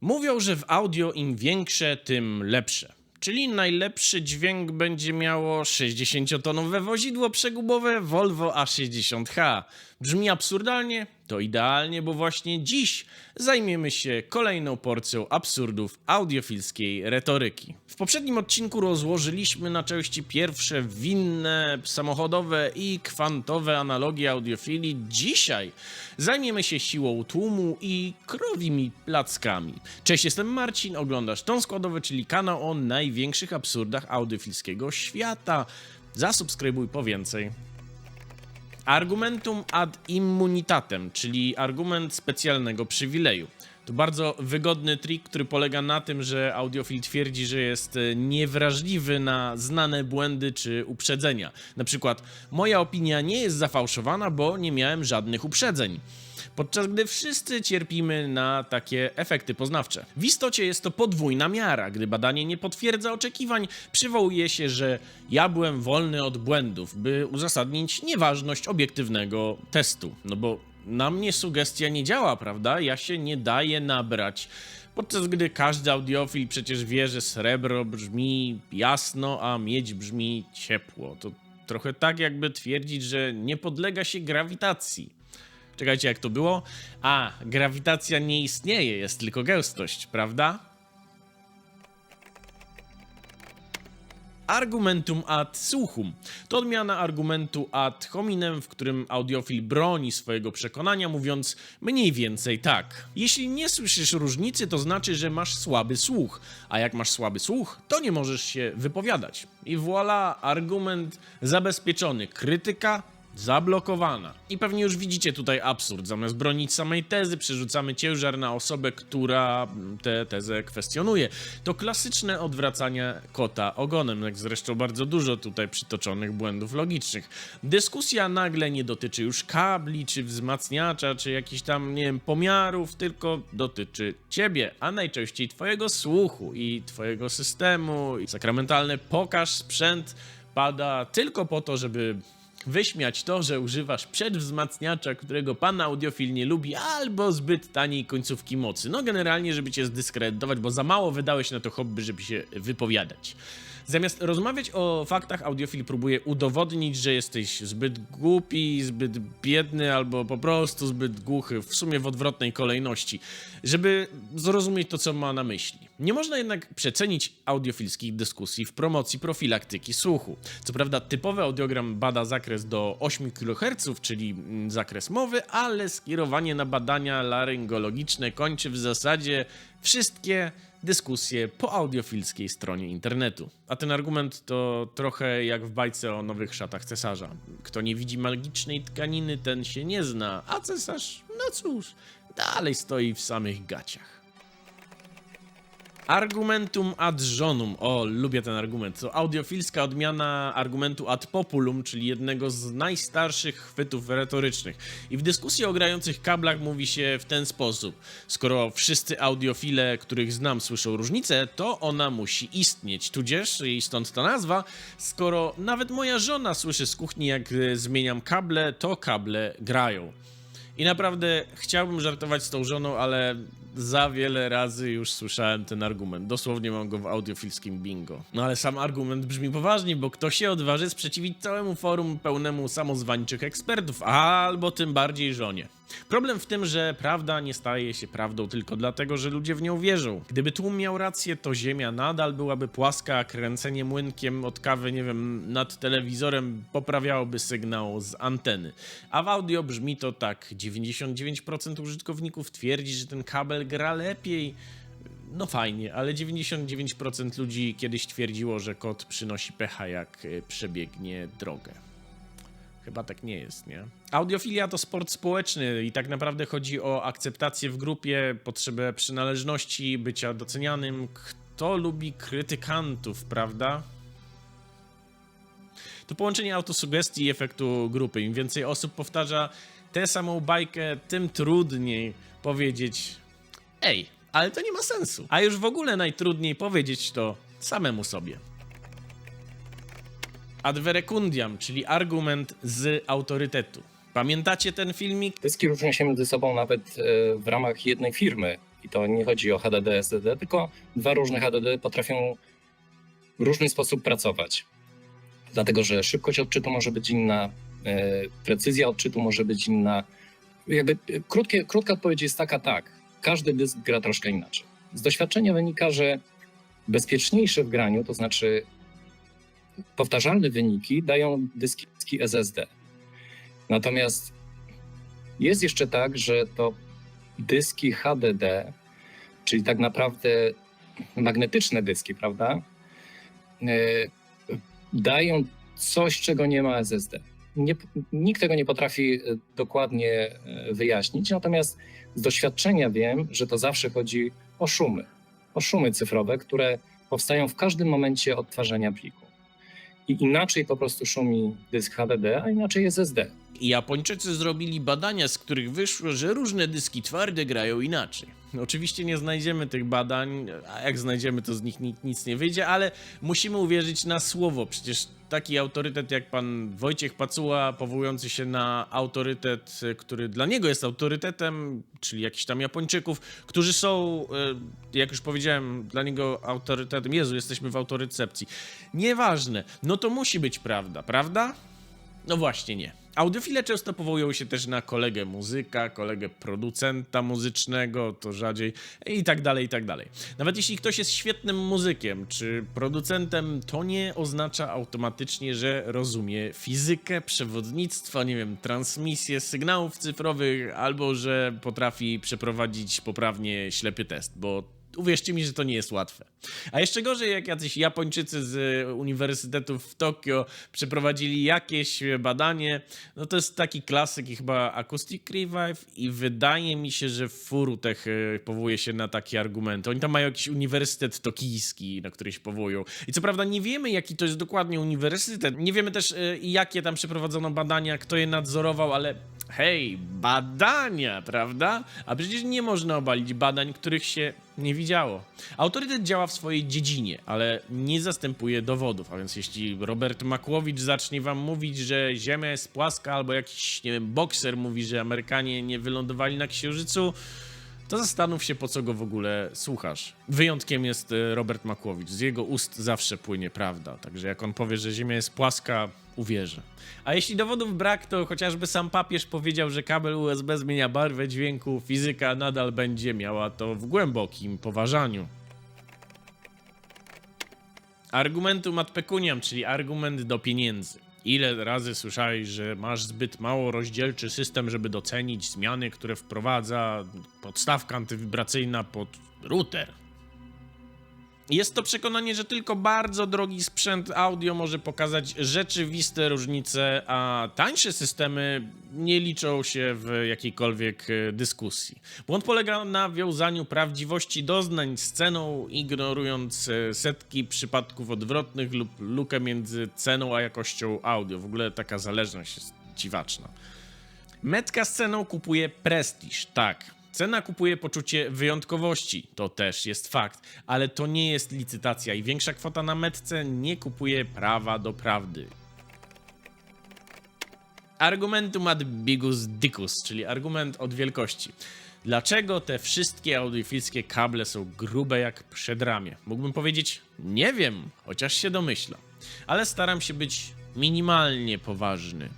Mówią, że w audio im większe, tym lepsze. Czyli najlepszy dźwięk będzie miało 60-tonowe wozidło przegubowe Volvo A60H. Brzmi absurdalnie? To idealnie, bo właśnie dziś zajmiemy się kolejną porcją absurdów audiofilskiej retoryki. W poprzednim odcinku rozłożyliśmy na części pierwsze winne, samochodowe i kwantowe analogie audiofilii. Dzisiaj zajmiemy się siłą tłumu i krowimi plackami. Cześć, jestem Marcin, oglądasz Ton Składowy, czyli kanał o największych absurdach audiofilskiego świata. Zasubskrybuj po więcej. Argumentum ad immunitatem, czyli argument specjalnego przywileju. To bardzo wygodny trik, który polega na tym, że audiofil twierdzi, że jest e, niewrażliwy na znane błędy czy uprzedzenia. Na przykład, moja opinia nie jest zafałszowana, bo nie miałem żadnych uprzedzeń. Podczas gdy wszyscy cierpimy na takie efekty poznawcze. W istocie jest to podwójna miara. Gdy badanie nie potwierdza oczekiwań, przywołuje się, że ja byłem wolny od błędów, by uzasadnić nieważność obiektywnego testu. No bo na mnie sugestia nie działa, prawda? Ja się nie daję nabrać. Podczas gdy każdy audiofil przecież wie, że srebro brzmi jasno, a miedź brzmi ciepło. To trochę tak, jakby twierdzić, że nie podlega się grawitacji. Czekajcie, jak to było? A, grawitacja nie istnieje, jest tylko gęstość, prawda? Argumentum ad słuchum to odmiana argumentu ad hominem, w którym audiofil broni swojego przekonania, mówiąc mniej więcej tak. Jeśli nie słyszysz różnicy, to znaczy, że masz słaby słuch, a jak masz słaby słuch, to nie możesz się wypowiadać. I voilà, argument zabezpieczony. Krytyka zablokowana. I pewnie już widzicie tutaj absurd. Zamiast bronić samej tezy, przerzucamy ciężar na osobę, która tę tezę kwestionuje. To klasyczne odwracanie kota ogonem, jak zresztą bardzo dużo tutaj przytoczonych błędów logicznych. Dyskusja nagle nie dotyczy już kabli, czy wzmacniacza, czy jakichś tam, nie wiem, pomiarów, tylko dotyczy ciebie, a najczęściej twojego słuchu i twojego systemu. I sakramentalne pokaż sprzęt pada tylko po to, żeby wyśmiać to, że używasz przedwzmacniacza, którego pan audiofil nie lubi, albo zbyt taniej końcówki mocy. No generalnie, żeby cię zdyskredytować, bo za mało wydałeś na to hobby, żeby się wypowiadać. Zamiast rozmawiać o faktach, audiofil próbuje udowodnić, że jesteś zbyt głupi, zbyt biedny albo po prostu zbyt głuchy, w sumie w odwrotnej kolejności, żeby zrozumieć to, co ma na myśli. Nie można jednak przecenić audiofilskich dyskusji w promocji profilaktyki słuchu. Co prawda, typowy audiogram bada zakres do 8 kHz, czyli mm, zakres mowy, ale skierowanie na badania laryngologiczne kończy w zasadzie wszystkie dyskusje po audiofilskiej stronie internetu. A ten argument to trochę jak w bajce o nowych szatach cesarza. Kto nie widzi magicznej tkaniny, ten się nie zna, a cesarz, no cóż, dalej stoi w samych gaciach. Argumentum ad żonum. O, lubię ten argument. To audiofilska odmiana argumentu ad populum, czyli jednego z najstarszych chwytów retorycznych. I w dyskusji o grających kablach mówi się w ten sposób. Skoro wszyscy audiofile, których znam, słyszą różnicę, to ona musi istnieć. Tudzież, i stąd ta nazwa, skoro nawet moja żona słyszy z kuchni, jak e, zmieniam kable, to kable grają. I naprawdę chciałbym żartować z tą żoną, ale za wiele razy już słyszałem ten argument. Dosłownie mam go w audiofilskim bingo. No ale sam argument brzmi poważnie, bo kto się odważy sprzeciwić całemu forum pełnemu samozwańczych ekspertów, albo tym bardziej żonie. Problem w tym, że prawda nie staje się prawdą tylko dlatego, że ludzie w nią wierzą. Gdyby tłum miał rację, to Ziemia nadal byłaby płaska, a kręcenie młynkiem od kawy, nie wiem, nad telewizorem poprawiałoby sygnał z anteny. A w audio brzmi to tak: 99% użytkowników twierdzi, że ten kabel gra lepiej. No fajnie, ale 99% ludzi kiedyś twierdziło, że kot przynosi pecha, jak przebiegnie drogę. Chyba tak nie jest, nie? Audiofilia to sport społeczny i tak naprawdę chodzi o akceptację w grupie, potrzebę przynależności, bycia docenianym. Kto lubi krytykantów, prawda? To połączenie autosugestii i efektu grupy. Im więcej osób powtarza tę samą bajkę, tym trudniej powiedzieć ej, ale to nie ma sensu. A już w ogóle najtrudniej powiedzieć to samemu sobie. Adverecundiam, czyli argument z autorytetu. Pamiętacie ten filmik? Dyski różnią się między sobą nawet e, w ramach jednej firmy. I to nie chodzi o HDD, SSD, tylko dwa różne HDD potrafią w różny sposób pracować. Dlatego, że szybkość odczytu może być inna, e, precyzja odczytu może być inna. Jakby e, krótkie, krótka odpowiedź jest taka, tak, każdy dysk gra troszkę inaczej. Z doświadczenia wynika, że bezpieczniejsze w graniu, to znaczy powtarzalne wyniki dają dyski SSD. Natomiast jest jeszcze tak, że to dyski HDD, czyli tak naprawdę magnetyczne dyski, prawda, e, dają coś, czego nie ma SSD. Nie, nikt tego nie potrafi e, dokładnie e, wyjaśnić, natomiast z doświadczenia wiem, że to zawsze chodzi o szumy, o szumy cyfrowe, które powstają w każdym momencie odtwarzania pliku. I inaczej po prostu szumi dysk HDD, a inaczej SSD. I Japończycy zrobili badania, z których wyszło, że różne dyski twarde grają inaczej. Oczywiście nie znajdziemy tych badań, a jak znajdziemy, to z nich ni- nic nie wyjdzie, ale musimy uwierzyć na słowo. Przecież taki autorytet jak pan Wojciech Pacuła, powołujący się na autorytet, który dla niego jest autorytetem, czyli jakichś tam Japończyków, którzy są, y, jak już powiedziałem, dla niego autorytetem. Jezu, jesteśmy w autorycepcji. Nieważne, no to musi być prawda, prawda? No właśnie nie. Audiofile często powołują się też na kolegę muzyka, kolegę producenta muzycznego, to rzadziej i tak dalej, i tak dalej. Nawet jeśli ktoś jest świetnym muzykiem czy producentem, to nie oznacza automatycznie, że rozumie fizykę, przewodnictwo, nie wiem, transmisję sygnałów cyfrowych albo że potrafi przeprowadzić poprawnie ślepy test, bo Uwierzcie mi, że to nie jest łatwe. A jeszcze gorzej, jak jacyś Japończycy z uniwersytetów w Tokio przeprowadzili jakieś badanie, no to jest taki klasyk i chyba Acoustic Revive i wydaje mi się, że Furutech e, powołuje się na takie argumenty. Oni tam mają jakiś uniwersytet tokijski, na który się powołują. I co prawda nie wiemy, jaki to jest dokładnie uniwersytet. Nie wiemy też, e, jakie tam przeprowadzono badania, kto je nadzorował, ale hej, badania, prawda? A przecież nie można obalić badań, których się nie widziało. Autorytet działa w swojej dziedzinie, ale nie zastępuje dowodów. A więc jeśli Robert Makłowicz zacznie wam mówić, że Ziemia jest płaska, albo jakiś, nie wiem, bokser mówi, że Amerykanie nie wylądowali na Księżycu, to zastanów się, po co go w ogóle słuchasz. Wyjątkiem jest e, Robert Makłowicz. Z jego ust zawsze płynie prawda. Także jak on powie, że Ziemia jest płaska, uwierzę. A jeśli dowodów brak, to chociażby sam papież powiedział, że kabel USB zmienia barwę dźwięku, fizyka nadal będzie miała to w głębokim poważaniu. Argumentum ad pecuniam, czyli argument do pieniędzy. Ile razy słyszałeś, że masz zbyt mało rozdzielczy system, żeby docenić zmiany, które wprowadza podstawka antywibracyjna pod router? Jest to przekonanie, że tylko bardzo drogi sprzęt audio może pokazać rzeczywiste różnice, a tańsze systemy nie liczą się w jakiejkolwiek e, dyskusji. Błąd polega na wiązaniu prawdziwości doznań z ceną, ignorując e, setki przypadków odwrotnych lub lukę między ceną a jakością audio. W ogóle taka zależność jest dziwaczna. Metka z ceną kupuje prestiż, tak. Cena kupuje poczucie wyjątkowości, to też jest fakt, ale to nie jest licytacja i większa kwota na metce nie kupuje prawa do prawdy. Argumentum ad bigus dicus, czyli argument od wielkości. Dlaczego te wszystkie audiofilskie kable są grube jak przedramię? Mógłbym powiedzieć, nie wiem, chociaż się domyślam, ale staram się być minimalnie poważny.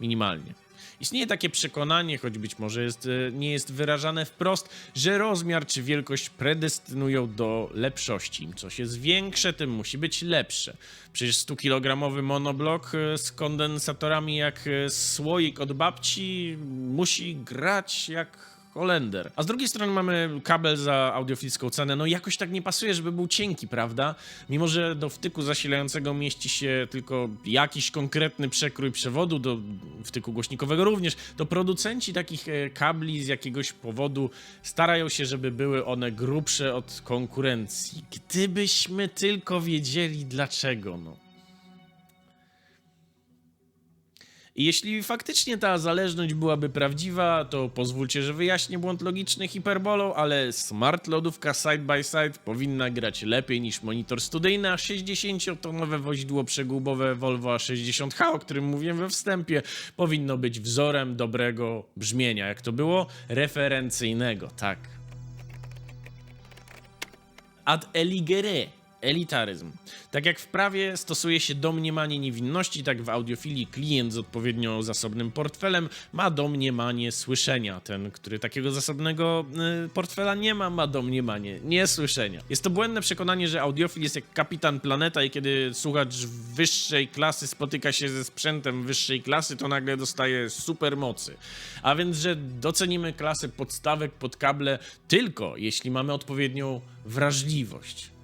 Minimalnie. Istnieje takie przekonanie, choć być może jest, e, nie jest wyrażane wprost, że rozmiar czy wielkość predestynują do lepszości. Im coś jest większe, tym musi być lepsze. Przecież 100-kilogramowy monoblok e, z kondensatorami jak e, słoik od babci musi grać jak Holender. A z drugiej strony mamy kabel za audiofilską cenę. No jakoś tak nie pasuje, żeby był cienki, prawda? Mimo, że do wtyku zasilającego mieści się tylko jakiś konkretny przekrój przewodu, do wtyku głośnikowego również, to producenci takich e, kabli z jakiegoś powodu starają się, żeby były one grubsze od konkurencji. Gdybyśmy tylko wiedzieli dlaczego, no. I jeśli faktycznie ta zależność byłaby prawdziwa, to pozwólcie, że wyjaśnię błąd logiczny hiperbolą, ale smart lodówka side by side powinna grać lepiej niż monitor studyjny, a 60-tonowe woźdło przegubowe Volvo A60H, o którym mówiłem we wstępie, powinno być wzorem dobrego brzmienia. Jak to było? Referencyjnego, tak. ad eligere. Elitaryzm. Tak jak w prawie stosuje się domniemanie niewinności, tak w audiofilii klient z odpowiednio zasobnym portfelem ma domniemanie słyszenia. Ten, który takiego zasobnego y, portfela nie ma, ma domniemanie niesłyszenia. Jest to błędne przekonanie, że audiofil jest jak kapitan planeta i kiedy słuchacz wyższej klasy spotyka się ze sprzętem wyższej klasy, to nagle dostaje supermocy. A więc, że docenimy klasę podstawek pod kable tylko jeśli mamy odpowiednią wrażliwość.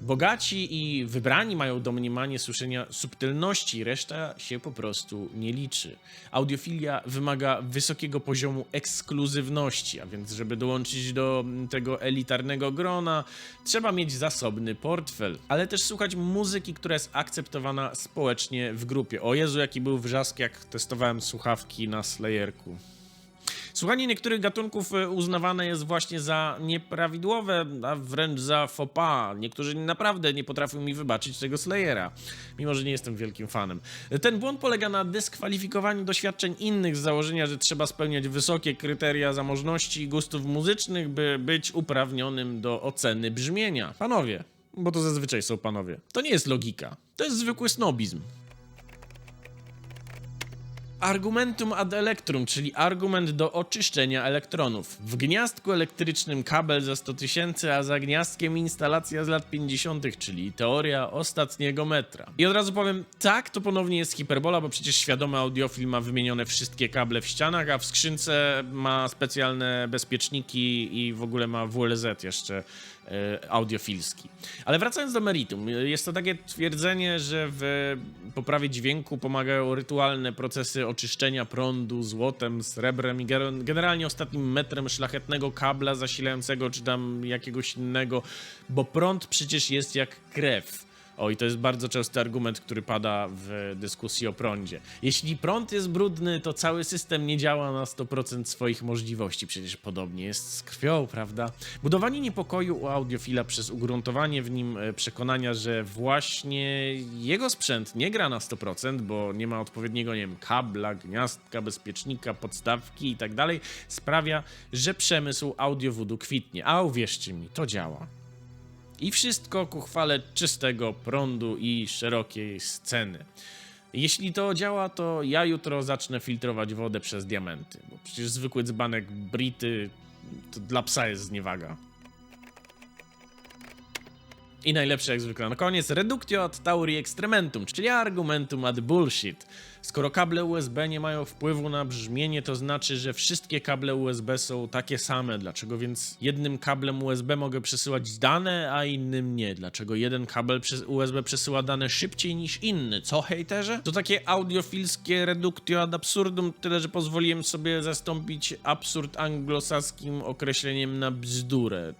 Bogaci i wybrani mają domniemanie słyszenia subtelności, reszta się po prostu nie liczy. Audiofilia wymaga wysokiego poziomu ekskluzywności, a więc żeby dołączyć do tego elitarnego grona, trzeba mieć zasobny portfel, ale też słuchać muzyki, która jest akceptowana społecznie w grupie. O Jezu, jaki był wrzask, jak testowałem słuchawki na Slayerku. Słuchanie niektórych gatunków e, uznawane jest właśnie za nieprawidłowe, a wręcz za faux pas. Niektórzy naprawdę nie potrafią mi wybaczyć tego Slayera, mimo że nie jestem wielkim fanem. Ten błąd polega na dyskwalifikowaniu doświadczeń innych z założenia, że trzeba spełniać wysokie kryteria zamożności i gustów muzycznych, by być uprawnionym do oceny brzmienia. Panowie, bo to zazwyczaj są panowie. To nie jest logika, to jest zwykły snobizm. Argumentum ad electrum, czyli argument do oczyszczenia elektronów. W gniazdku elektrycznym kabel za 100 tysięcy, a za gniazdkiem instalacja z lat 50., czyli teoria ostatniego metra. I od razu powiem, tak, to ponownie jest hiperbola, bo przecież świadomy audiofil ma wymienione wszystkie kable w ścianach, a w skrzynce ma specjalne bezpieczniki i w ogóle ma WLZ jeszcze e, audiofilski. Ale wracając do meritum, jest to takie twierdzenie, że w poprawie dźwięku pomagają rytualne procesy oczyszczenia prądu złotem, srebrem i generalnie ostatnim metrem szlachetnego kabla zasilającego czy tam jakiegoś innego, bo prąd przecież jest jak krew. O, i to jest bardzo częsty argument, który pada w dyskusji o prądzie. Jeśli prąd jest brudny, to cały system nie działa na 100% swoich możliwości. Przecież podobnie jest z krwią, prawda? Budowanie niepokoju u audiofila przez ugruntowanie w nim e, przekonania, że właśnie jego sprzęt nie gra na 100%, bo nie ma odpowiedniego, nie wiem, kabla, gniazdka, bezpiecznika, podstawki i tak dalej, sprawia, że przemysł audiowudu kwitnie. A uwierzcie mi, to działa. I wszystko ku chwale czystego prądu i szerokiej sceny. Jeśli to działa, to ja jutro zacznę filtrować wodę przez diamenty, bo przecież zwykły dzbanek brity to dla psa jest zniewaga. I najlepsze jak zwykle na koniec, reductio ad tauri extrementum, czyli argumentum ad bullshit. Skoro kable USB nie mają wpływu na brzmienie, to znaczy, że wszystkie kable USB są takie same. Dlaczego więc jednym kablem USB mogę przesyłać dane, a innym nie? Dlaczego jeden kabel USB przesyła dane szybciej niż inny? Co hejterze? To takie audiofilskie reductio ad absurdum, tyle że pozwoliłem sobie zastąpić absurd anglosaskim określeniem na bzdurę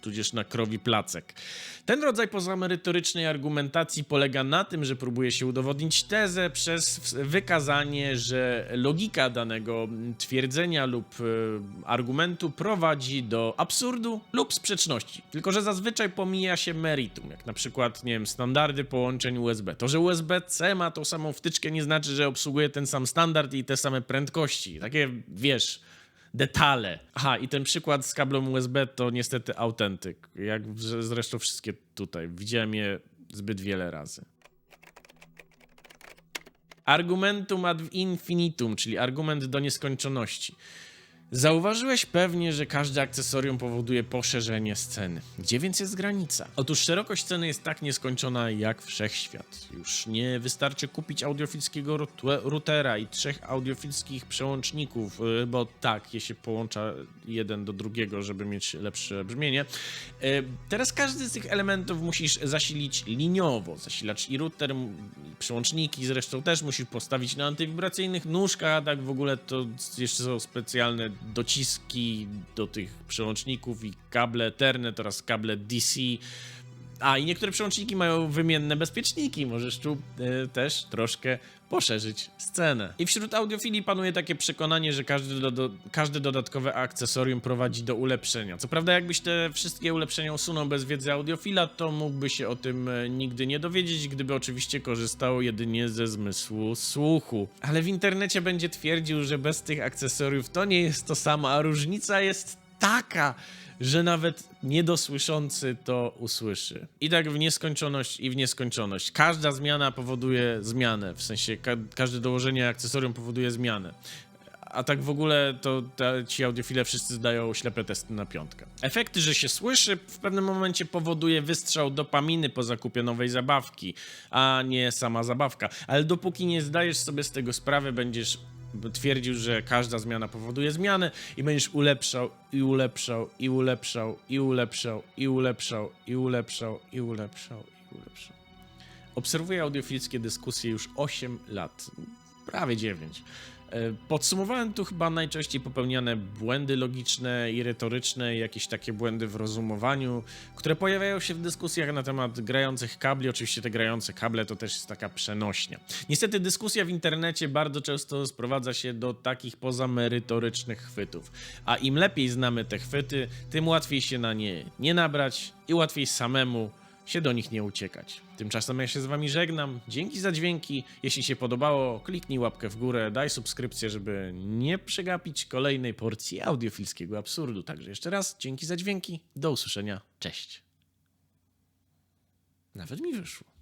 tudzież na krowi placek. Ten rodzaj pozamerytorycznej argumentacji polega na tym, że próbuje się udowodnić tezę przez wykazanie, że logika danego twierdzenia lub e, argumentu prowadzi do absurdu lub sprzeczności. Tylko, że zazwyczaj pomija się meritum, jak na przykład, nie wiem, standardy połączeń USB. To, że USB-C ma tą samą wtyczkę nie znaczy, że obsługuje ten sam standard i te same prędkości. Takie, wiesz, detale. Aha, i ten przykład z kablem USB to niestety autentyk. Jak zresztą wszystkie tutaj. Widziałem je zbyt wiele razy. Argumentum ad infinitum, czyli argument do nieskończoności. Zauważyłeś pewnie, że każde akcesorium powoduje poszerzenie sceny. Gdzie więc jest granica? Otóż szerokość sceny jest tak nieskończona jak wszechświat. Już nie wystarczy kupić audiofilskiego routera i trzech audiofilskich przełączników, y, bo tak, je się połącza jeden do drugiego, żeby mieć lepsze brzmienie. Y, Teraz każdy z tych elementów musisz zasilić liniowo. Zasilacz i router, i przełączniki zresztą też musisz postawić na antywibracyjnych nóżkach, a tak w ogóle to jeszcze są specjalne dociski do tych przełączników i kable Ethernet oraz kable DC. A i niektóre przełączniki mają wymienne bezpieczniki. Możesz tu e, też troszkę poszerzyć scenę. I wśród audiofilii panuje takie przekonanie, że każdy, do, do, każde dodatkowe akcesorium prowadzi do ulepszenia. Co prawda, jakbyś te wszystkie ulepszenia usunął bez wiedzy audiofila, to mógłby się o tym e, nigdy nie dowiedzieć, gdyby oczywiście korzystał jedynie ze zmysłu słuchu. Ale w internecie będzie twierdził, że bez tych akcesoriów to nie jest to samo, a różnica jest taka, że nawet niedosłyszący to usłyszy. I tak w nieskończoność i w nieskończoność. Każda zmiana powoduje zmianę, w sensie ka każde dołożenie akcesorium powoduje zmianę. A tak w ogóle to ci audiofile wszyscy zdają ślepe testy na piątkę. Efekty, że się słyszy, w pewnym momencie powoduje wystrzał dopaminy po zakupie nowej zabawki, a nie sama zabawka. Ale dopóki nie zdajesz sobie z tego sprawy, będziesz twierdził, że każda zmiana powoduje zmianę i będziesz ulepszał i ulepszał i ulepszał i ulepszał i ulepszał i ulepszał i ulepszał i ulepszał. Obserwuję audiofilskie dyskusje już 8 lat, prawie 9. E, Podsumowałem tu chyba najczęściej popełniane błędy logiczne i retoryczne, jakieś takie błędy w rozumowaniu, które pojawiają się w dyskusjach na temat grających kabli. Oczywiście te grające kable to też jest taka przenośnia. Niestety dyskusja w internecie bardzo często sprowadza się do takich pozamerytorycznych chwytów. A im lepiej znamy te chwyty, tym łatwiej się na nie nie nabrać i łatwiej samemu się do nich nie uciekać. Tymczasem ja się z wami żegnam. Dzięki za dźwięki. Jeśli się podobało, kliknij łapkę w górę, daj subskrypcję, żeby nie przegapić kolejnej porcji audiofilskiego absurdu. Także jeszcze raz dzięki za dźwięki. Do usłyszenia. Cześć. Nawet mi wyszło.